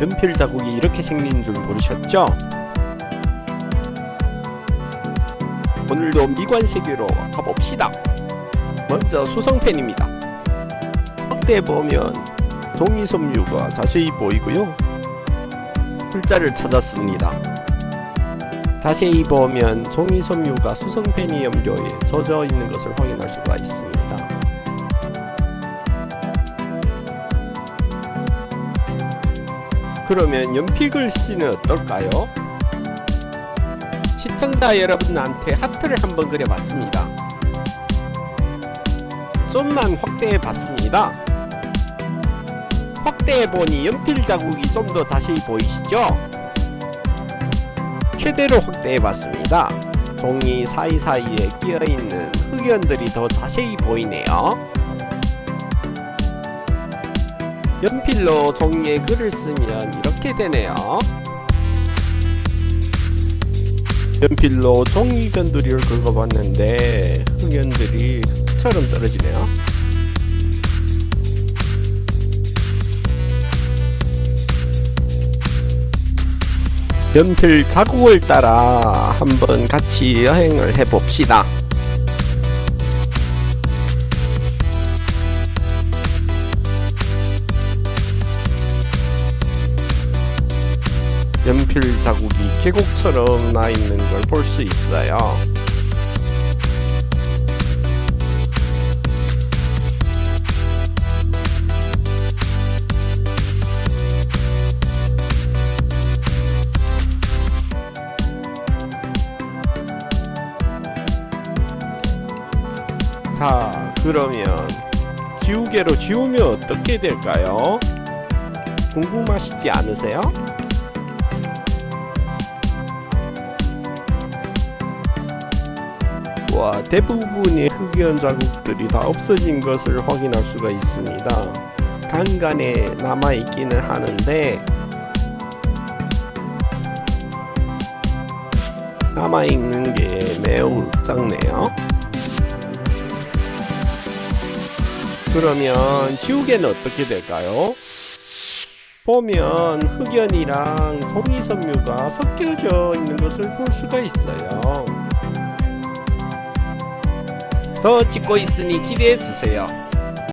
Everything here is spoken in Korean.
연필 자국이 이렇게 생긴 줄 모르셨죠? 오늘도 미관 세계로 가봅시다. 먼저 수성펜입니다. 확대해 보면 종이 섬유가 자세히 보이고요. 글자를 찾았습니다. 자세히 보면 종이 섬유가 수성펜이 염료에 젖어 있는 것을 확인할 수가 있습니다. 그러면 연필 글씨는 어떨까요? 시청자 여러분한테 하트를 한번 그려봤습니다. 좀만 확대해 봤습니다. 확대해 보니 연필 자국이 좀더 자세히 보이시죠? 최대로 확대해 봤습니다. 종이 사이사이에 끼어 있는 흑연들이 더 자세히 보이네요. 연필로 종이에 글을 쓰면 이렇게 되네요. 연필로 종이 변두리를 긁어봤는데 흑연들이 흙처럼 떨어지네요. 연필 자국을 따라 한번 같이 여행을 해봅시다. 연필 자국이 계곡처럼 나 있는 걸 볼 수 있어요. 자, 그러면 지우개로 지우면 어떻게 될까요? 궁금하시지 않으세요? 와, 대부분의 흑연 자국들이 다 없어진 것을 확인할 수가 있습니다. 간간에 남아있기는 하는데 남아있는 게 매우 작네요. 그러면 지우개는 어떻게 될까요? 보면 흑연이랑 종이 섬유가 섞여져 있는 것을 볼 수가 있어요. 더 찍고 있으니 기대해 주세요.